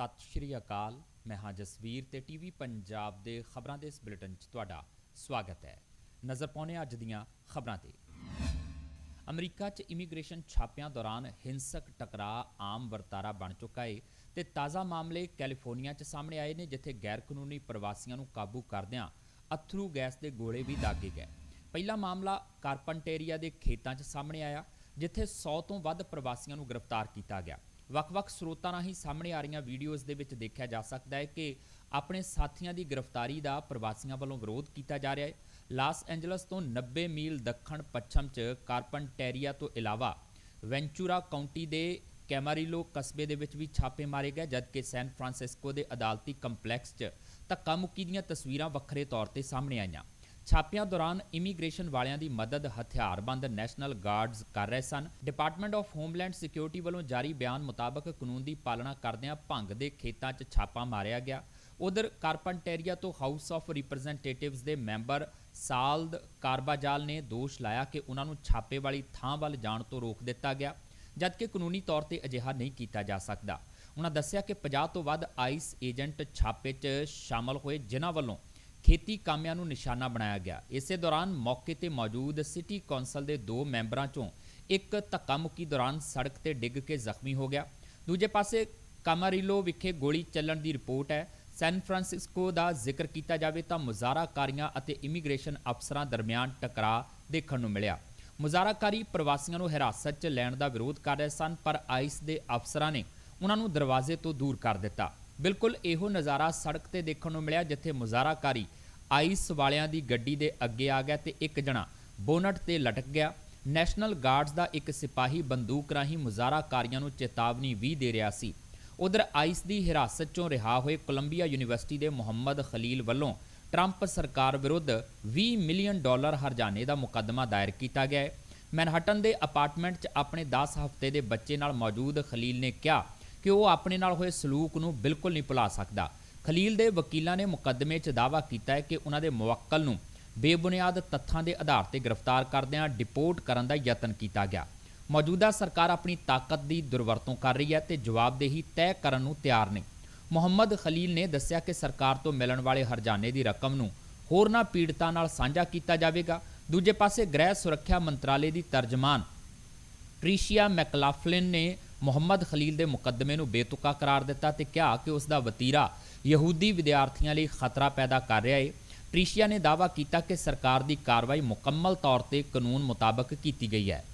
ਸਤਿ ਸ਼੍ਰੀ ਅਕਾਲ। ਮੈਂ ਹਾਂ ਜਸਵੀਰ ਤੇ ਟੀਵੀ ਪੰਜਾਬ ਦੇ ਖਬਰਾਂ ਦੇ ਇਸ ਬੁਲੇਟਿਨ 'ਚ ਤੁਹਾਡਾ ਸਵਾਗਤ ਹੈ। ਨਜ਼ਰ ਪਾਉਣੇ ਅੱਜ ਦੀਆਂ ਖਬਰਾਂ ਤੇ। ਅਮਰੀਕਾ 'ਚ ਇਮੀਗ੍ਰੇਸ਼ਨ ਛਾਪਿਆਂ ਦੌਰਾਨ ਹਿੰਸਕ ਟਕਰਾਅ ਆਮ ਵਰਤਾਰਾ ਬਣ ਚੁੱਕਾ ਏ ਤੇ ਤਾਜ਼ਾ ਮਾਮਲੇ ਕੈਲੀਫੋਰਨੀਆ 'ਚ ਸਾਹਮਣੇ ਆਏ ਨੇ, ਜਿੱਥੇ ਗੈਰ ਕਾਨੂੰਨੀ ਪ੍ਰਵਾਸੀਆਂ ਨੂੰ ਕਾਬੂ ਕਰਦਿਆਂ ਅਥਰੂ ਗੈਸ ਦੇ ਗੋਲੇ ਵੀ ਦਾਗੇ ਗਏ। ਪਹਿਲਾ ਮਾਮਲਾ ਕਾਰਪੈਂਟੇਰੀਆ ਦੇ ਖੇਤਾਂ 'ਚ ਸਾਹਮਣੇ ਆਇਆ, ਜਿੱਥੇ 100 ਤੋਂ ਵੱਧ ਪ੍ਰਵਾਸੀਆਂ ਨੂੰ ਗ੍ਰਿਫਤਾਰ ਕੀਤਾ ਗਿਆ। ਵੱਖ-ਵੱਖ ਸਰੋਤਾਂ ਰਾਹੀਂ ਸਾਹਮਣੇ ਆ ਰਹੀਆਂ ਵੀਡੀਓਜ਼ ਦੇ ਵਿੱਚ ਦੇਖਿਆ ਜਾ ਸਕਦਾ ਹੈ ਕਿ ਆਪਣੇ ਸਾਥੀਆਂ ਦੀ ਗ੍ਰਿਫਤਾਰੀ ਦਾ ਪ੍ਰਵਾਸੀਆਂ ਵੱਲੋਂ ਵਿਰੋਧ ਕੀਤਾ ਜਾ ਰਿਹਾ ਹੈ। ਲਾਸ ਐਂਜਲਸ ਤੋਂ 90 ਮੀਲ ਦੱਖਣ ਪੱਛਮ 'ਚ ਕਾਰਪੈਂਟੇਰੀਆ ਤੋਂ ਇਲਾਵਾ ਵੈਂਚੂਰਾ ਕਾਉਂਟੀ ਦੇ ਕੈਮਾਰੀਲੋ ਕਸਬੇ ਦੇ ਵਿੱਚ ਵੀ ਛਾਪੇ ਮਾਰੇ ਗਏ, ਜਦਕਿ ਸੈਨ ਫਰਾਂਸਿਸਕੋ ਦੇ ਅਦਾਲਤੀ ਕੰਪਲੈਕਸ 'ਚ ਧੱਕਾ ਮੁੱਕੀ ਦੀਆਂ ਤਸਵੀਰਾਂ ਵੱਖਰੇ ਤੌਰ ਤੇ ਸਾਹਮਣੇ ਆਈਆਂ। ਛਾਪਿਆਂ ਦੌਰਾਨ ਇਮੀਗ੍ਰੇਸ਼ਨ ਵਾਲਿਆਂ ਦੀ ਮਦਦ, ਹਥਿਆਰਬੰਦ ਨੈਸ਼ਨਲ ਗਾਰਡਸ ਕਰ ਰਹੇ ਸਨ। ਡਿਪਾਰਟਮੈਂਟ ਆਫ ਹੋਮਲੈਂਡ ਸਿਕਿਉਰਿਟੀ ਵੱਲੋਂ ਜਾਰੀ ਬਿਆਨ ਮੁਤਾਬਕ ਕਾਨੂੰਨ ਦੀ ਪਾਲਣਾ ਕਰਦਿਆਂ ਭੰਗ ਦੇ ਖੇਤਾਂ 'ਚ ਛਾਪਾ ਮਾਰਿਆ ਗਿਆ। ਉਧਰ ਕਾਰਪੈਂਟੇਰੀਆ ਤੋਂ ਹਾਊਸ ਆਫ ਰਿਪਰੈਜ਼ੈਂਟੇਟਿਵਸ ਦੇ ਮੈਂਬਰ ਸਾਲਦ ਕਾਰਬਾਜਾਲ ਨੇ ਦੋਸ਼ ਲਾਇਆ ਕਿ ਉਹਨਾਂ ਨੂੰ ਛਾਪੇ ਵਾਲੀ ਥਾਂ ਵੱਲ ਜਾਣ ਤੋਂ ਰੋਕ ਦਿੱਤਾ ਗਿਆ, ਜਦਕਿ ਕਾਨੂੰਨੀ ਤੌਰ ਤੇ ਅਜਿਹਾ ਨਹੀਂ ਕੀਤਾ ਜਾ ਸਕਦਾ। ਉਹਨਾਂ ਦੱਸਿਆ ਕਿ 50 ਤੋਂ ਵੱਧ ਆਈਸ ਏਜੰਟ ਛਾਪੇ 'ਚ ਸ਼ਾਮਲ ਹੋਏ, ਜਿਨ੍ਹਾਂ ਵੱਲੋਂ ਖੇਤੀ ਕਾਮਿਆਂ ਨੂੰ ਨਿਸ਼ਾਨਾ ਬਣਾਇਆ ਗਿਆ। ਇਸੇ ਦੌਰਾਨ ਮੌਕੇ ਤੇ ਮੌਜੂਦ ਸਿਟੀ ਕੌਂਸਲ ਦੇ ਦੋ ਮੈਂਬਰਾਂ ਚੋਂ ਇੱਕ ਧੱਕਾ ਮੁੱਕੀ ਦੌਰਾਨ ਸੜਕ ਤੇ ਡਿੱਗ ਕੇ ਜ਼ਖਮੀ ਹੋ ਗਿਆ। ਦੂਜੇ ਪਾਸੇ ਕਾਮਾਰੀਲੋ ਵਿਖੇ ਗੋਲੀ ਚੱਲਣ ਦੀ ਰਿਪੋਰਟ ਹੈ। ਸੈਨ ਫਰਾਂਸਿਸਕੋ ਦਾ ਜ਼ਿਕਰ ਕੀਤਾ ਜਾਵੇ ਤਾਂ ਮੁਜ਼ਾਹਰਾਕਾਰੀਆਂ ਅਤੇ ਇਮੀਗ੍ਰੇਸ਼ਨ ਅਫਸਰਾਂ ਦਰਮਿਆਨ ਟਕਰਾਅ ਦੇਖਣ ਨੂੰ ਮਿਲਿਆ। ਮੁਜ਼ਾਹਰਾਕਾਰੀ ਪ੍ਰਵਾਸੀਆਂ ਨੂੰ ਹਿਰਾਸਤ 'ਚ ਲੈਣ ਦਾ ਵਿਰੋਧ ਕਰ ਰਹੇ ਸਨ, ਪਰ ਆਈਸ ਦੇ ਅਫਸਰਾਂ ਨੇ ਉਹਨਾਂ ਨੂੰ ਦਰਵਾਜ਼ੇ ਤੋਂ ਦੂਰ ਕਰ ਦਿੱਤਾ। ਬਿਲਕੁਲ ਇਹੋ ਨਜ਼ਾਰਾ ਸੜਕ ਤੇ ਦੇਖਣ ਨੂੰ ਮਿਲਿਆ, ਜਿੱਥੇ ਮੁਜ਼ਾਹਰਾਕਾਰੀ ਆਈਸ ਵਾਲਿਆਂ ਦੀ ਗੱਡੀ ਦੇ ਅੱਗੇ ਆ ਗਿਆ ਤੇ ਇੱਕ ਜਣਾ ਬੋਨਟ ਤੇ ਲਟਕ ਗਿਆ। ਨੈਸ਼ਨਲ ਗਾਰਡਸ ਦਾ ਇੱਕ ਸਿਪਾਹੀ ਬੰਦੂਕ ਰਾਹੀਂ ਮੁਜ਼ਾਹਰਾਕਾਰੀਆਂ ਨੂੰ ਚੇਤਾਵਨੀ ਵੀ ਦੇ ਰਿਹਾ ਸੀ। ਉਧਰ ਆਈਸ ਦੀ ਹਿਰਾਸਤ ਚੋਂ ਰਿਹਾ ਹੋਏ ਕੋਲੰਬੀਆ ਯੂਨੀਵਰਸਿਟੀ ਦੇ ਮੁਹੰਮਦ ਖਲੀਲ ਵੱਲੋਂ ਟਰੰਪ ਸਰਕਾਰ ਵਿਰੁੱਧ 20 ਮਿਲੀਅਨ ਡਾਲਰ ਹਰਜਾਨੇ ਦਾ ਮੁਕੱਦਮਾ ਦਾਇਰ ਕੀਤਾ ਗਿਆ ਹੈ। ਮੈਨਹਟਨ ਦੇ ਅਪਾਰਟਮੈਂਟ 'ਚ ਆਪਣੇ 10 ਹਫ਼ਤੇ ਦੇ ਬੱਚੇ ਨਾਲ ਮੌਜੂਦ ਖਲੀਲ ਨੇ ਕਿਹਾ ਕਿ ਉਹ ਆਪਣੇ ਨਾਲ ਹੋਏ ਸਲੂਕ ਨੂੰ ਬਿਲਕੁਲ ਨਹੀਂ ਭੁਲਾ ਸਕਦਾ। ਖਲੀਲ ਦੇ ਵਕੀਲਾਂ ਨੇ ਮੁਕੱਦਮੇ 'ਚ ਦਾਅਵਾ ਕੀਤਾ ਹੈ ਕਿ ਉਹਨਾਂ ਦੇ ਮੁਵੱਕਲ ਨੂੰ ਬੇਬੁਨਿਆਦ ਤੱਥਾਂ ਦੇ ਆਧਾਰ ਤੇ ਗ੍ਰਿਫਤਾਰ ਕਰਦਿਆਂ ਡਿਪੋਰਟ ਕਰਨ ਦਾ ਯਤਨ ਕੀਤਾ ਗਿਆ। ਮੌਜੂਦਾ ਸਰਕਾਰ ਆਪਣੀ ਤਾਕਤ ਦੀ ਦੁਰਵਰਤੋਂ ਕਰ ਰਹੀ ਹੈ ਤੇ ਜਵਾਬਦੇਹੀ ਤੈਅ ਕਰਨ ਨੂੰ ਤਿਆਰ ਨਹੀਂ ਮੁਹੰਮਦ ਖਲੀਲ ਨੇ ਦੱਸਿਆ ਕਿ ਸਰਕਾਰ ਤੋਂ ਮਿਲਣ ਵਾਲੇ ਹਰਜਾਨੇ ਦੀ ਰਕਮ ਨੂੰ ਹੋਰਨਾਂ ਪੀੜਤਾਂ ਨਾਲ ਸਾਂਝਾ ਕੀਤਾ ਜਾਵੇਗਾ। ਦੂਜੇ ਪਾਸੇ ਗ੍ਰਹਿ ਸੁਰੱਖਿਆ ਮੰਤਰਾਲੇ ਦੀ ਤਰਜਮਾਨ ਟ੍ਰੀਸ਼ੀਆ ਮੈਕਲਾਫਲਿਨ ਨੇ ਮੁਹੰਮਦ ਖਲੀਲ ਦੇ ਮੁਕੱਦਮੇ ਨੂੰ ਬੇਤੁਕਾ ਕਰਾਰ ਦਿੱਤਾ ਤੇ ਕਿਹਾ ਕਿ ਉਸ ਦਾ ਵਤੀਰਾ ਯਹੂਦੀ ਵਿਦਿਆਰਥੀਆਂ ਲਈ ਖਤਰਾ ਪੈਦਾ ਕਰ ਰਿਹਾ ਹੈ ਟ੍ਰੀਸ਼ੀਆ ਨੇ ਦਾਅਵਾ ਕੀਤਾ ਕਿ ਸਰਕਾਰ ਦੀ ਕਾਰਵਾਈ ਮੁਕੰਮਲ ਤੌਰ ਤੇ ਕਾਨੂੰਨ ਮੁਤਾਬਕ ਕੀਤੀ ਗਈ ਹੈ।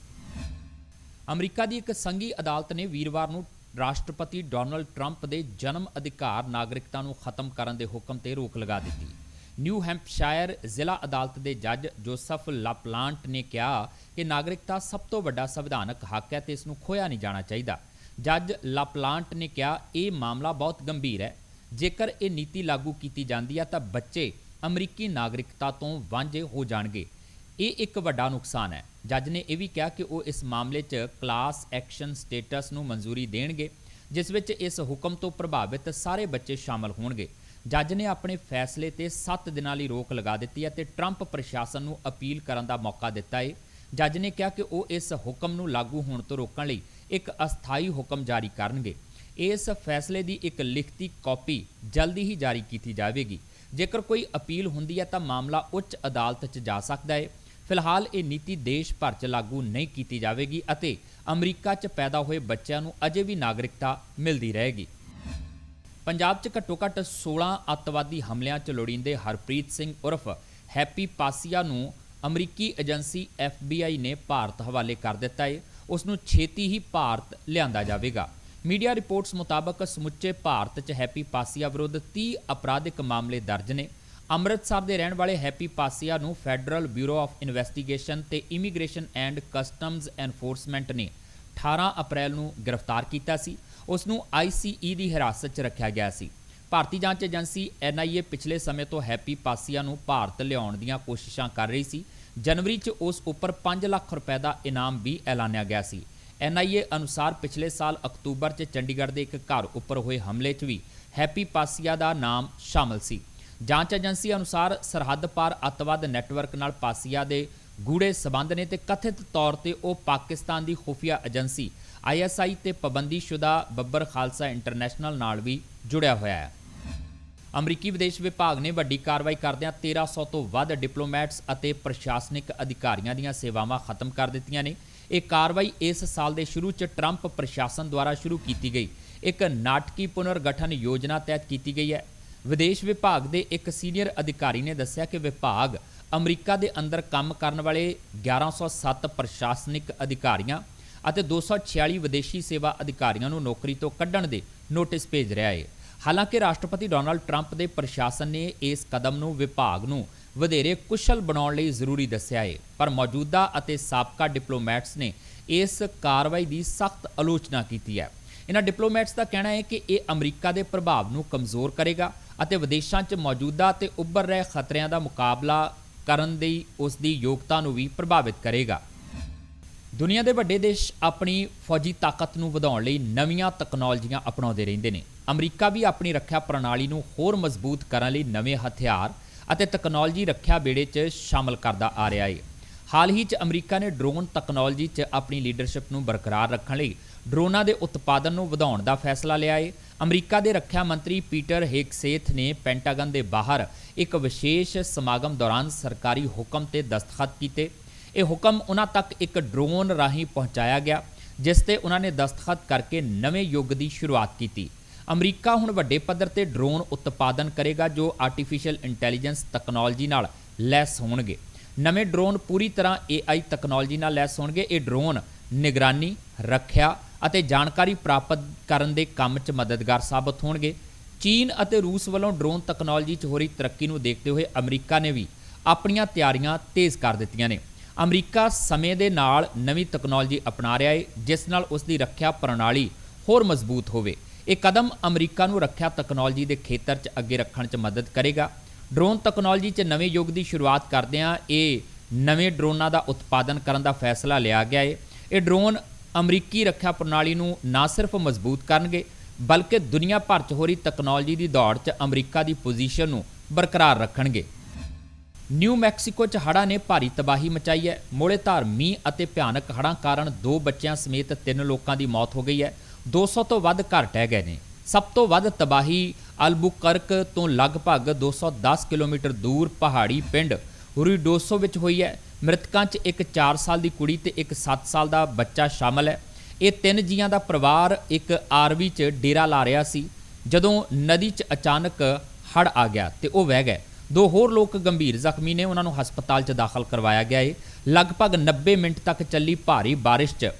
ਅਮਰੀਕਾ ਦੀ ਇੱਕ ਸੰਘੀ ਅਦਾਲਤ ਨੇ ਵੀਰਵਾਰ ਨੂੰ ਰਾਸ਼ਟਰਪਤੀ ਡੋਨਲਡ ਟਰੰਪ ਦੇ ਜਨਮ ਅਧਿਕਾਰ ਨਾਗਰਿਕਤਾ ਨੂੰ ਖਤਮ ਕਰਨ ਦੇ ਹੁਕਮ ਤੇ ਰੋਕ ਲਗਾ ਦਿੱਤੀ। ਨਿਊ ਹੈਂਪਸ਼ਾਇਰ ਜ਼ਿਲ੍ਹਾ ਅਦਾਲਤ ਦੇ ਜੱਜ ਜੋਸਫ ਲਾਪਲਾਂਟ ਨੇ ਕਿਹਾ ਕਿ ਨਾਗਰਿਕਤਾ ਸਭ ਤੋਂ ਵੱਡਾ ਸੰਵਿਧਾਨਕ ਹੱਕ ਹੈ ਤੇ ਇਸ ਨੂੰ ਖੋਇਆ ਨਹੀਂ ਜਾਣਾ ਚਾਹੀਦਾ। ਜੱਜ ਲਾਪਲਾਂਟ ਨੇ ਕਿਹਾ, ਇਹ ਮਾਮਲਾ ਬਹੁਤ ਗੰਭੀਰ ਹੈ। ਜੇਕਰ ਇਹ ਨੀਤੀ ਲਾਗੂ ਕੀਤੀ ਜਾਂਦੀ ਹੈ ਤਾਂ ਬੱਚੇ ਅਮਰੀਕੀ ਨਾਗਰਿਕਤਾ ਤੋਂ ਵਾਂਝੇ ਹੋ ਜਾਣਗੇ। ਇਹ ਇੱਕ ਵੱਡਾ ਨੁਕਸਾਨ ਹੈ। ਜੱਜ ਨੇ ਇਹ ਵੀ ਕਿਹਾ ਕਿ ਉਹ ਇਸ ਮਾਮਲੇ 'ਚ ਕਲਾਸ ਐਕਸ਼ਨ ਸਟੇਟਸ ਨੂੰ ਮਨਜ਼ੂਰੀ ਦੇਣਗੇ, ਜਿਸ ਵਿੱਚ ਇਸ ਹੁਕਮ ਤੋਂ ਪ੍ਰਭਾਵਿਤ ਸਾਰੇ ਬੱਚੇ ਸ਼ਾਮਲ ਹੋਣਗੇ। ਜੱਜ ਨੇ ਆਪਣੇ ਫੈਸਲੇ ਤੇ 7 ਦਿਨਾਂ ਲਈ ਰੋਕ ਲਗਾ ਦਿੱਤੀ ਹੈ ਤੇ ਟਰੰਪ ਪ੍ਰਸ਼ਾਸਨ ਨੂੰ ਅਪੀਲ ਕਰਨ ਦਾ ਮੌਕਾ ਦਿੱਤਾ ਹੈ ਜੱਜ ਨੇ ਕਿਹਾ ਕਿ ਉਹ ਇਸ ਹੁਕਮ ਨੂੰ ਲਾਗੂ ਹੋਣ ਤੋਂ ਰੋਕਣ ਲਈ ਇੱਕ ਅਸਥਾਈ ਹੁਕਮ ਜਾਰੀ ਕਰਨਗੇ। ਇਸ ਫੈਸਲੇ ਦੀ ਇੱਕ ਲਿਖਤੀ ਕਾਪੀ ਜਲਦੀ ਹੀ ਜਾਰੀ ਕੀਤੀ ਜਾਵੇਗੀ। ਜੇਕਰ ਕੋਈ ਅਪੀਲ ਹੁੰਦੀ ਹੈ ਤਾਂ ਮਾਮਲਾ ਉੱਚ ਅਦਾਲਤ 'ਚ ਜਾ ਸਕਦਾ ਹੈ ਫਿਲਹਾਲ ਇਹ ਨੀਤੀ ਦੇਸ਼ ਭਰ 'ਚ ਲਾਗੂ ਨਹੀਂ ਕੀਤੀ ਜਾਵੇਗੀ ਅਤੇ ਅਮਰੀਕਾ 'ਚ ਪੈਦਾ ਹੋਏ ਬੱਚਿਆਂ ਨੂੰ ਅਜੇ ਵੀ ਨਾਗਰਿਕਤਾ ਮਿਲਦੀ ਰਹੇਗੀ। ਪੰਜਾਬ 'ਚ ਘੱਟੋ-ਘੱਟ 16 ਅੱਤਵਾਦੀ ਹਮਲਿਆਂ 'ਚ ਲੋੜੀਂਦੇ ਹਰਪ੍ਰੀਤ ਸਿੰਘ ਉਰਫ ਹੈਪੀ ਪਾਸੀਆ ਨੂੰ ਅਮਰੀਕੀ ਏਜੰਸੀ FBI ਨੇ ਭਾਰਤ ਹਵਾਲੇ ਕਰ ਦਿੱਤਾ ਏ। ਉਸ ਨੂੰ ਛੇਤੀ ਹੀ ਭਾਰਤ ਲਿਆਂਦਾ ਜਾਵੇਗਾ। ਮੀਡੀਆ ਰਿਪੋਰਟਸ ਮੁਤਾਬਕ ਸਮੁੱਚੇ ਭਾਰਤ 'ਚ ਹੈਪੀ ਪਾਸੀਆ ਵਿਰੁੱਧ 30 ਅਪਰਾਧਿਕ ਮਾਮਲੇ ਦਰਜ ਨੇ। ਅੰਮ੍ਰਿਤਸਰ ਦੇ ਰਹਿਣ ਵਾਲੇ ਹੈਪੀ ਪਾਸੀਆ ਨੂੰ ਫੈਡਰਲ ਬਿਊਰੋ ਆਫ ਇਨਵੈਸਟੀਗੇਸ਼ਨ ਤੇ ਇਮੀਗ੍ਰੇਸ਼ਨ ਐਂਡ ਕਸਟਮਜ਼ ਐਨਫੋਰਸਮੈਂਟ ਨੇ 18 ਅਪ੍ਰੈਲ ਨੂੰ ਗ੍ਰਿਫਤਾਰ ਕੀਤਾ ਸੀ। ਉਸ ਨੂੰ ICE ਦੀ ਹਿਰਾਸਤ 'ਚ ਰੱਖਿਆ ਗਿਆ ਸੀ। ਭਾਰਤੀ ਜਾਂਚ ਏਜੰਸੀ NIA ਪਿਛਲੇ ਸਮੇਂ ਤੋਂ ਹੈਪੀ ਪਾਸੀਆ ਨੂੰ ਭਾਰਤ ਲਿਆਉਣ ਦੀਆਂ ਕੋਸ਼ਿਸ਼ਾਂ ਕਰ ਰਹੀ ਸੀ। ਜਨਵਰੀ 'ਚ ਉਸ ਉੱਪਰ 5 ਲੱਖ ਰੁਪਏ ਦਾ ਇਨਾਮ ਵੀ ਐਲਾਨਿਆ ਗਿਆ ਸੀ। NIA ਅਨੁਸਾਰ ਪਿਛਲੇ ਸਾਲ ਅਕਤੂਬਰ 'ਚ ਚੰਡੀਗੜ੍ਹ ਦੇ ਇੱਕ ਘਰ ਉੱਪਰ ਹੋਏ ਹਮਲੇ 'ਚ ਵੀ ਹੈਪੀ ਪਾਸੀਆ ਦਾ ਨਾਮ ਸ਼ਾਮਲ ਸੀ। ਜਾਂਚ ਏਜੰਸੀ ਅਨੁਸਾਰ ਸਰਹੱਦ ਪਾਰ ਅੱਤਵਾਦ ਨੈਟਵਰਕ ਨਾਲ ਪਾਸੀਆ ਦੇ ਗੂੜੇ ਸਬੰਧ ਨੇ ਤੇ ਕਥਿਤ ਤੌਰ ਤੇ ਉਹ ਪਾਕਿਸਤਾਨ ਦੀ ਖੁਫੀਆ ਏਜੰਸੀ ਆਈਐਸਆਈ ਤੇ ਪਾਬੰਦੀਸ਼ੁਦਾ ਬੱਬਰ ਖਾਲਸਾ ਇੰਟਰਨੈਸ਼ਨਲ ਨਾਲ ਵੀ ਜੁੜਿਆ ਹੋਇਆ ਹੈ। ਅਮਰੀਕੀ ਵਿਦੇਸ਼ ਵਿਭਾਗ ਨੇ ਵੱਡੀ ਕਾਰਵਾਈ ਕਰਦਿਆਂ 1300 ਤੋਂ ਵੱਧ ਡਿਪਲੋਮੈਟਸ ਅਤੇ ਪ੍ਰਸ਼ਾਸਨਿਕ ਅਧਿਕਾਰੀਆਂ ਦੀਆਂ ਸੇਵਾਵਾਂ ਖਤਮ ਕਰ ਦਿੱਤੀਆਂ ਨੇ। ਇਹ ਕਾਰਵਾਈ ਇਸ ਸਾਲ ਦੇ ਸ਼ੁਰੂ 'ਚ ਟਰੰਪ ਪ੍ਰਸ਼ਾਸਨ ਦੁਆਰਾ ਸ਼ੁਰੂ ਕੀਤੀ ਗਈ। ਇੱਕ ਨਾਟਕੀ ਪੁਨਰਗਠਨ ਯੋਜਨਾ ਤਹਿਤ ਕੀਤੀ ਗਈ ਹੈ। ਵਿਦੇਸ਼ ਵਿਭਾਗ ਦੇ ਇੱਕ ਸੀਨੀਅਰ ਅਧਿਕਾਰੀ ਨੇ ਦੱਸਿਆ ਕਿ ਵਿਭਾਗ ਅਮਰੀਕਾ ਦੇ ਅੰਦਰ ਕੰਮ ਕਰਨ ਵਾਲੇ 1107 ਪ੍ਰਸ਼ਾਸਨਿਕ ਅਧਿਕਾਰੀਆਂ ਅਤੇ 246 ਵਿਦੇਸ਼ੀ ਸੇਵਾ ਅਧਿਕਾਰੀਆਂ ਨੂੰ ਨੌਕਰੀ ਤੋਂ ਕੱਢਣ ਦੇ ਨੋਟਿਸ ਭੇਜ ਰਿਹਾ ਹੈ ਹਾਲਾਂਕਿ ਰਾਸ਼ਟਰਪਤੀ ਡੋਨਾਲਡ ਟਰੰਪ ਦੇ ਪ੍ਰਸ਼ਾਸਨ ਨੇ ਇਸ ਕਦਮ ਨੂੰ ਵਿਭਾਗ ਨੂੰ ਵਧੇਰੇ ਕੁਸ਼ਲ ਬਣਾਉਣ ਲਈ ਜ਼ਰੂਰੀ ਦੱਸਿਆ ਹੈ ਪਰ ਮੌਜੂਦਾ ਅਤੇ ਸਾਬਕਾ ਡਿਪਲੋਮੈਟਸ ਨੇ ਇਸ ਕਾਰਵਾਈ ਦੀ ਸਖਤ ਆਲੋਚਨਾ ਕੀਤੀ ਹੈ। ਇਹਨਾਂ ਡਿਪਲੋਮੈਟਸ ਦਾ ਕਹਿਣਾ ਹੈ ਕਿ ਇਹ ਅਮਰੀਕਾ ਦੇ ਪ੍ਰਭਾਵ ਨੂੰ ਕਮਜ਼ੋਰ ਕਰੇਗਾ ਅਤੇ ਵਿਦੇਸ਼ਾਂ 'ਚ ਮੌਜੂਦਾ ਤੇ ਉੱਭਰ ਰਹੇ ਖਤਰਿਆਂ ਦਾ ਮੁਕਾਬਲਾ ਕਰਨ ਦੀ, ਉਸ ਦੀ ਯੋਗਤਾ ਨੂੰ ਵੀ ਪ੍ਰਭਾਵਿਤ ਕਰੇਗਾ। ਦੁਨੀਆ ਦੇ ਵੱਡੇ ਦੇਸ਼ ਆਪਣੀ ਫੌਜੀ ਤਾਕਤ ਨੂੰ ਵਧਾਉਣ ਲਈ ਨਵੀਆਂ ਤਕਨਾਲੋਜੀਆਂ ਅਪਣਾਉਂਦੇ ਰਹਿੰਦੇ ਨੇ। ਅਮਰੀਕਾ ਵੀ ਆਪਣੀ ਰੱਖਿਆ ਪ੍ਰਣਾਲੀ ਨੂੰ ਹੋਰ ਮਜ਼ਬੂਤ ਕਰਨ ਲਈ ਨਵੇਂ ਹਥਿਆਰ ਅਤੇ ਤਕਨਾਲੋਜੀ ਰੱਖਿਆ ਬੇੜੇ 'ਚ ਸ਼ਾਮਲ ਕਰਦਾ ਆ ਰਿਹਾ ਹੈ ਹਾਲ ਹੀ 'ਚ ਅਮਰੀਕਾ ਨੇ ਡਰੋਨ ਤਕਨਾਲੋਜੀ 'ਚ ਆਪਣੀ ਲੀਡਰਸ਼ਿਪ ਨੂੰ ਬਰਕਰਾਰ ਰੱਖਣ ਲਈ ਡਰੋਨਾਂ ਦੇ ਉਤਪਾਦਨ ਨੂੰ ਵਧਾਉਣ ਦਾ ਫੈਸਲਾ ਲਿਆ ਹੈ ਅਮਰੀਕਾ ਦੇ ਰੱਖਿਆ ਮੰਤਰੀ ਪੀਟਰ ਹੇਕਸੇਥ ਨੇ ਪੈਂਟਾਗਨ ਦੇ ਬਾਹਰ ਇੱਕ ਵਿਸ਼ੇਸ਼ ਸਮਾਗਮ ਦੌਰਾਨ ਸਰਕਾਰੀ ਹੁਕਮ ਤੇ ਦਸਤਖਤ ਕੀਤੇ। ਇਹ ਹੁਕਮ ਉਹਨਾਂ ਤੱਕ ਇੱਕ ਡਰੋਨ ਰਾਹੀਂ ਪਹੁੰਚਾਇਆ ਗਿਆ, ਜਿਸ ਤੇ ਉਹਨਾਂ ਨੇ ਦਸਤਖਤ ਕਰਕੇ ਨਵੇਂ ਯੁੱਗ ਦੀ ਸ਼ੁਰੂਆਤ ਕੀਤੀ। ਅਮਰੀਕਾ ਹੁਣ ਵੱਡੇ ਪੱਧਰ ਤੇ ਡਰੋਨ ਉਤਪਾਦਨ ਕਰੇਗਾ, ਜੋ ਆਰਟੀਫੀਸ਼ੀਅਲ ਇੰਟੈਲੀਜੈਂਸ ਤਕਨਾਲੋਜੀ ਨਾਲ ਲੈਸ ਹੋਣਗੇ। ਨਵੇਂ ਡਰੋਨ ਪੂਰੀ ਤਰ੍ਹਾਂ AI ਤਕਨਾਲੋਜੀ ਨਾਲ ਲੈਸ ਹੋਣਗੇ। ਇਹ ਡਰੋਨ ਨਿਗਰਾਨੀ, ਰੱਖਿਆ ਅਤੇ ਜਾਣਕਾਰੀ ਪ੍ਰਾਪਤ ਕਰਨ ਦੇ ਕੰਮ 'ਚ ਮਦਦਗਾਰ ਸਾਬਤ ਹੋਣਗੇ। ਚੀਨ ਅਤੇ ਰੂਸ ਵੱਲੋਂ ਡਰੋਨ ਤਕਨਾਲੋਜੀ 'ਚ ਹੋ ਰਹੀ ਤਰੱਕੀ ਨੂੰ ਦੇਖਦੇ ਹੋਏ ਅਮਰੀਕਾ ਨੇ ਵੀ ਆਪਣੀਆਂ ਤਿਆਰੀਆਂ ਤੇਜ਼ ਕਰ ਦਿੱਤੀਆਂ ਨੇ। ਅਮਰੀਕਾ ਸਮੇਂ ਦੇ ਨਾਲ ਨਵੀਂ ਤਕਨਾਲੋਜੀ ਅਪਣਾ ਰਿਹਾ ਹੈ ਜਿਸ ਨਾਲ ਉਸ ਦੀ ਰੱਖਿਆ ਪ੍ਰਣਾਲੀ ਹੋਰ ਮਜ਼ਬੂਤ ਹੋਵੇ। ਇਹ ਕਦਮ ਅਮਰੀਕਾ ਨੂੰ ਰੱਖਿਆ ਤਕਨਾਲੋਜੀ ਦੇ ਖੇਤਰ 'ਚ ਅੱਗੇ ਰੱਖਣ 'ਚ ਮਦਦ ਕਰੇਗਾ। ਡਰੋਨ ਤਕਨਾਲੋਜੀ 'ਚ ਨਵੇਂ ਯੁੱਗ ਦੀ ਸ਼ੁਰੂਆਤ ਕਰਦਿਆਂ ਇਹ ਨਵੇਂ ਡਰੋਨਾਂ ਦਾ ਉਤਪਾਦਨ ਕਰਨ ਦਾ ਫੈਸਲਾ ਲਿਆ ਗਿਆ ਹੈ ਇਹ ਡਰੋਨ ਅਮਰੀਕੀ ਰੱਖਿਆ ਪ੍ਰਣਾਲੀ ਨੂੰ ਨਾ ਸਿਰਫ ਮਜ਼ਬੂਤ ਕਰਨਗੇ, ਬਲਕਿ ਦੁਨੀਆ ਭਰ 'ਚ ਹੋ ਰਹੀ ਤਕਨਾਲੋਜੀ ਦੀ ਦੌੜ 'ਚ ਅਮਰੀਕਾ ਦੀ ਪੋਜੀਸ਼ਨ ਨੂੰ ਬਰਕਰਾਰ ਰੱਖਣਗੇ। ਨਿਊ ਮੈਕਸੀਕੋ 'ਚ ਹੜ੍ਹਾਂ ਨੇ ਭਾਰੀ ਤਬਾਹੀ ਮਚਾਈ ਹੈ। ਮੋੜੇਧਾਰ ਮੀਂਹ ਅਤੇ ਭਿਆਨਕ ਹੜ੍ਹਾਂ ਕਾਰਨ ਦੋ ਬੱਚਿਆਂ ਸਮੇਤ ਤਿੰਨ ਲੋਕਾਂ ਦੀ ਮੌਤ ਹੋ ਗਈ ਹੈ। 200 ਤੋਂ ਵੱਧ ਘਰ ਟਹਿ ਗਏ ਨੇ। ਸਭ ਤੋਂ ਵੱਧ ਤਬਾਹੀ ਅਲਬੂਕਰਕ ਤੋਂ ਲਗਭਗ 210 ਕਿਲੋਮੀਟਰ ਦੂਰ ਪਹਾੜੀ ਪਿੰਡ ਹੁਰੀਡੋਸੋ ਵਿੱਚ ਹੋਈ ਹੈ। ਮ੍ਰਿਤਕਾਂ 'ਚ ਇੱਕ 4 ਸਾਲ ਦੀ ਕੁੜੀ ਤੇ ਇੱਕ 7 ਸਾਲ ਦਾ ਬੱਚਾ ਸ਼ਾਮਲ ਹੈ। ਇਹ ਤਿੰਨ ਜੀਆਂ ਦਾ ਪਰਿਵਾਰ ਇੱਕ ਆਰਵੀ 'ਚ ਡੇਰਾ ਲਾ ਰਿਹਾ ਸੀ। ਜਦੋਂ ਨਦੀ 'ਚ ਅਚਾਨਕ ਹੜ੍ਹ ਆ ਗਿਆ ਤੇ ਉਹ ਵਹਿ ਗਏ। ਦੋ ਹੋਰ ਲੋਕ ਗੰਭੀਰ ਜ਼ਖਮੀ ਨੇ, ਉਹਨਾਂ ਨੂੰ ਹਸਪਤਾਲ 'ਚ ਦਾਖਲ ਕਰਵਾਇਆ ਗਿਆ ਹੈ ਲਗਭਗ 90 ਮਿੰਟ ਤੱਕ ਚੱਲੀ ਭਾਰੀ ਬਾਰਿਸ਼ 'ਚ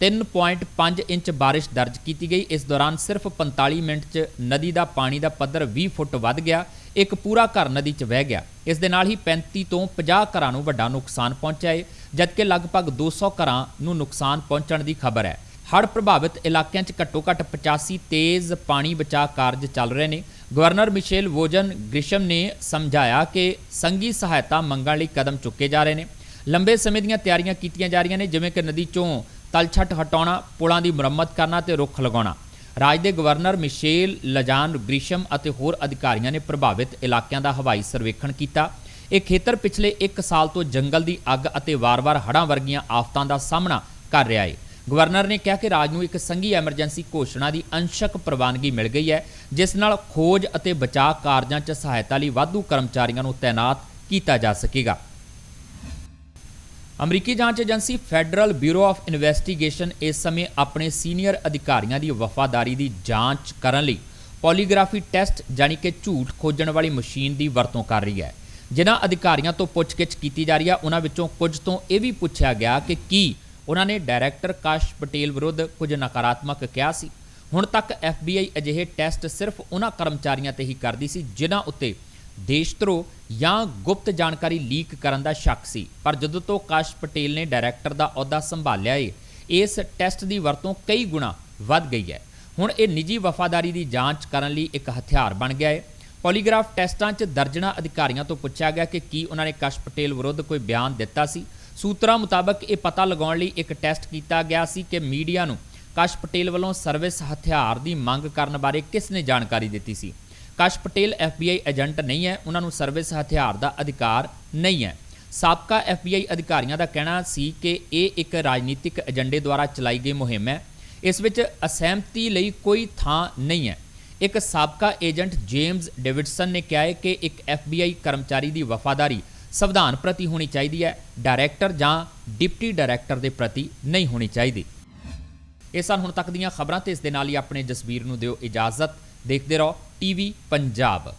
3.5 ਇੰਚ ਬਾਰਿਸ਼ ਦਰਜ ਕੀਤੀ ਗਈ। ਇਸ ਦੌਰਾਨ ਸਿਰਫ 45 ਮਿੰਟ 'ਚ ਨਦੀ ਦਾ ਪਾਣੀ ਦਾ ਪੱਧਰ 20 ਫੁੱਟ ਵੱਧ ਗਿਆ। ਇੱਕ ਪੂਰਾ ਘਰ ਨਦੀ 'ਚ ਵਹਿ ਗਿਆ। ਇਸ ਦੇ ਨਾਲ ਹੀ 35 ਤੋਂ 50 ਘਰਾਂ ਨੂੰ ਵੱਡਾ ਨੁਕਸਾਨ ਪਹੁੰਚਿਆ ਹੈ ਜਦਕਿ ਲਗਭਗ 200 ਘਰਾਂ ਨੂੰ ਨੁਕਸਾਨ ਪਹੁੰਚਣ ਦੀ ਖਬਰ ਹੈ। ਹੜ੍ਹ ਪ੍ਰਭਾਵਿਤ ਇਲਾਕਿਆਂ 'ਚ ਘੱਟੋ-ਘੱਟ 85 ਤੇਜ਼ ਪਾਣੀ ਬਚਾਅ ਕਾਰਜ ਚੱਲ ਰਹੇ ਨੇ। ਗਵਰਨਰ ਮਿਸ਼ੇਲ ਵੋਜਨ ਗ੍ਰਿਸ਼ਮ ਨੇ ਸਮਝਾਇਆ ਕਿ ਸੰਗੀ ਸਹਾਇਤਾ ਮੰਗਣ ਲਈ ਕਦਮ ਚੁੱਕੇ ਜਾ ਰਹੇ ਨੇ। ਲੰਬੇ ਸਮੇਂ ਦੀਆਂ ਤਿਆਰੀਆਂ ਕੀਤੀਆਂ ਜਾ ਰਹੀਆਂ ਨੇ, ਜਿਵੇਂ ਕਿ ਨਦੀ 'ਚੋਂ ਤਲਛਟ ਹਟਾਉਣਾ, ਪੁਲਾਂ ਦੀ ਮੁਰੰਮਤ ਕਰਨਾ ਤੇ ਰੁੱਖ ਲਗਾਉਣਾ। ਰਾਜ ਦੇ ਗਵਰਨਰ ਮਿਸ਼ੇਲ, ਲਜਾਨ, ਗ੍ਰਿਸ਼ਮ ਅਤੇ ਹੋਰ ਅਧਿਕਾਰੀਆਂ ਨੇ ਪ੍ਰਭਾਵਿਤ ਇਲਾਕਿਆਂ ਦਾ ਹਵਾਈ ਸਰਵੇਖਣ ਕੀਤਾ। ਇਹ ਖੇਤਰ ਪਿਛਲੇ 1 ਸਾਲ ਤੋਂ ਜੰਗਲ ਦੀ ਅੱਗ ਅਤੇ ਵਾਰ-ਵਾਰ ਹੜ੍ਹਾਂ ਵਰਗੀਆਂ ਆਫਤਾਂ ਦਾ ਸਾਹਮਣਾ ਕਰ ਰਿਹਾ ਹੈ ਗਵਰਨਰ ਨੇ ਕਿਹਾ ਕਿ ਰਾਜ ਨੂੰ ਇੱਕ ਸੰਘੀ ਐਮਰਜੈਂਸੀ ਘੋਸ਼ਣਾ ਦੀ ਅੰਸ਼ਕ ਪ੍ਰਵਾਨਗੀ ਮਿਲ ਗਈ ਹੈ, ਜਿਸ ਨਾਲ ਖੋਜ ਅਤੇ ਬਚਾਅ ਕਾਰਜਾਂ 'ਚ ਸਹਾਇਤਾ ਲਈ ਵਾਧੂ ਕਰਮਚਾਰੀਆਂ ਨੂੰ ਤਾਇਨਾਤ ਕੀਤਾ ਜਾ ਸਕੇਗਾ। ਅਮਰੀਕੀ ਜਾਂਚ agency federal bureau of investigation ਇਸ ਸਮੇਂ ਆਪਣੇ ਸੀਨੀਅਰ ਅਧਿਕਾਰੀਆਂ ਦੀ ਵਫਾਦਾਰੀ ਦੀ ਜਾਂਚ ਕਰਨ ਲਈ ਪੋਲੀਗ੍ਰਾਫੀ ਟੈਸਟ ਜਾਨੀ ਕਿ ਝੂਠ ਖੋਜਣ ਵਾਲੀ ਮਸ਼ੀਨ ਦੀ ਵਰਤੋਂ ਕਰ ਰਹੀ ਹੈ। ਜਿਨ੍ਹਾਂ ਅਧਿਕਾਰੀਆਂ ਤੋਂ ਪੁੱਛਗਿੱਛ ਕੀਤੀ ਜਾ ਰਹੀ ਹੈ, ਉਹਨਾਂ ਵਿੱਚੋਂ ਕੁਝ ਤੋਂ ਇਹ ਵੀ ਪੁੱਛਿਆ ਗਿਆ ਕਿ ਕੀ ਉਹਨਾਂ ਨੇ ਡਾਇਰੈਕਟਰ ਕਾਸ਼ ਪਟੇਲ ਵਿਰੁੱਧ ਕੁਝ ਨਕਾਰਾਤਮਕ ਕਿਹਾ ਸੀ। ਹੁਣ ਤੱਕ FBI ਅਜਿਹੇ ਟੈਸਟ ਸਿਰਫ ਉਹਨਾਂ ਕਰਮਚਾਰੀਆਂ ਤੇ ਹੀ ਕਰਦੀ ਸੀ, ਜਿਨ੍ਹਾਂ ਉੱਤੇ ਦੇਸ਼ਧਰੋਹ ਜਾਂ ਗੁਪਤ ਜਾਣਕਾਰੀ ਲੀਕ ਕਰਨ ਦਾ ਸ਼ੱਕ ਸੀ। ਪਰ ਜਦੋਂ ਤੋਂ ਕਾਸ਼ ਪਟੇਲ ਨੇ ਡਾਇਰੈਕਟਰ ਦਾ ਅਹੁਦਾ ਸੰਭਾਲਿਆ ਏ, ਇਸ ਟੈਸਟ ਦੀ ਵਰਤੋਂ ਕਈ ਗੁਣਾ ਵੱਧ ਗਈ ਹੈ। ਹੁਣ ਇਹ ਨਿੱਜੀ ਵਫਾਦਾਰੀ ਦੀ ਜਾਂਚ ਕਰਨ ਲਈ ਇੱਕ ਹਥਿਆਰ ਬਣ ਗਿਆ ਹੈ ਪੋਲੀਗ੍ਰਾਫ ਟੈਸਟਾਂ 'ਚ ਦਰਜਨਾ ਅਧਿਕਾਰੀਆਂ ਤੋਂ ਪੁੱਛਿਆ ਗਿਆ ਕਿ ਕੀ ਉਹਨਾਂ ਨੇ ਕਾਸ਼ ਪਟੇਲ ਵਿਰੁੱਧ ਕੋਈ ਬਿਆਨ ਦਿੱਤਾ ਸੀ। ਸੂਤਰਾਂ ਮੁਤਾਬਕ ਇਹ ਪਤਾ ਲਗਾਉਣ ਲਈ ਇੱਕ ਟੈਸਟ ਕੀਤਾ ਗਿਆ ਸੀ ਕਿ ਮੀਡੀਆ ਨੂੰ ਕਸ਼ ਪਟੇਲ ਵੱਲੋਂ ਸਰਵਿਸ ਹਥਿਆਰ ਦੀ ਮੰਗ ਕਰਨ ਬਾਰੇ ਕਿਸ ਨੇ ਜਾਣਕਾਰੀ ਦਿੱਤੀ ਸੀ? ਕਸ਼ ਪਟੇਲ FBI ਏਜੰਟ ਨਹੀਂ ਹੈ, ਉਹਨਾਂ ਨੂੰ ਸਰਵਿਸ ਹਥਿਆਰ ਦਾ ਅਧਿਕਾਰ ਨਹੀਂ ਹੈ। ਸਾਬਕਾ FBI ਅਧਿਕਾਰੀਆਂ ਦਾ ਕਹਿਣਾ ਸੀ ਕਿ ਇਹ ਇੱਕ ਰਾਜਨੀਤਿਕ ਏਜੰਡੇ ਦੁਆਰਾ ਚਲਾਈ ਗਈ ਮੁਹਿੰਮ ਹੈ। ਇਸ ਵਿੱਚ ਅਸਹਿਮਤੀ ਲਈ ਕੋਈ ਥਾਂ ਨਹੀਂ ਹੈ। ਇੱਕ ਸਾਬਕਾ ਏਜੰਟ ਜੇਮਸ ਡੇਵਿਡਸਨ ਨੇ ਕਿਹਾ ਹੈ ਕਿ ਇੱਕ FBI ਕਰਮਚਾਰੀ ਦੀ ਵਫਾਦਾਰੀ ਸੰਵਿਧਾਨ ਪ੍ਰਤੀ ਹੋਣੀ ਚਾਹੀਦੀ ਹੈ ਡਾਇਰੈਕਟਰ ਜਾਂ ਡਿਪਟੀ ਡਾਇਰੈਕਟਰ ਦੇ ਪ੍ਰਤੀ ਨਹੀਂ ਹੋਣੀ ਚਾਹੀਦੀ। ਇਹ ਸਨ ਹੁਣ ਤੱਕ ਦੀਆਂ ਖਬਰਾਂ ਤੇ ਇਸ ਦੇ ਨਾਲ ਹੀ ਆਪਣੇ ਜਸਵੀਰ ਨੂੰ ਦਿਓ ਇਜਾਜ਼ਤ। ਦੇਖਦੇ ਰਹੋ, ਟੀਵੀ ਪੰਜਾਬ।